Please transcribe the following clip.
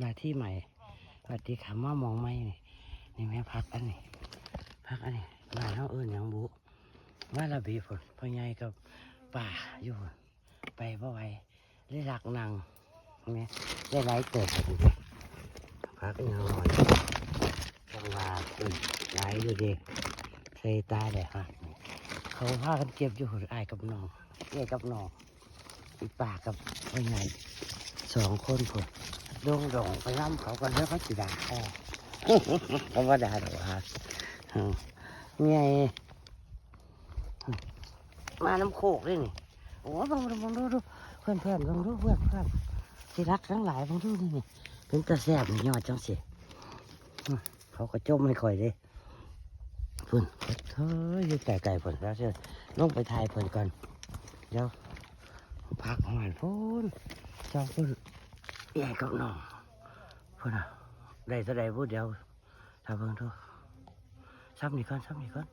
หน้าที่ใหม่สวัสดีค่ะมามองไม่นี่นี่แม่พักอันนี้พักอันนี้บ้าเฮาเอิ้นหยังบุว่าระบีฝนพ่อใหญ่กับป่าอยู่ไปบ่ไหวเลยหลักนางแม่ได้หลายเกิดพุ่นพักอีหยังหน่อยจังว่าอืมหลายอยู่เด็กใส่ตาเลยฮะเขาพากันเก็บอยู่หุ่นอายกับน้องเอ้กับน้องอีป่ากับพ่อใหญ่สองคนพุ่น ดงดงไปร่ำเขากันแล้วเขาสิด่าพ่อเขาว่าด่าหรอกฮะอืมไงมาน้ำโคกเลยนี่โอ้ยบังดูบังดูดูเพื่อนเพื่อนบังดูเพื่อนเพื่อนที่รักทั้งหลายบังดูนี่นี่เป็นตาแซ่บนี่ยอดจังสิอืมเขาก็จมไม่ค่อยเลยพุ่นเฮ้ยอยู่ไก่ไก่พุ่นแล้วเชื่อลงไปทายพุ่นก่อนเดี๋ยวพักหวานพุ่นจองพุ่นใหญ่กับน้องพุ่นอะได้เท่าใดพูด เดียวถ้าเบิ่งดูซ้ำนี่ก่อนซ้ำนี่ก่อน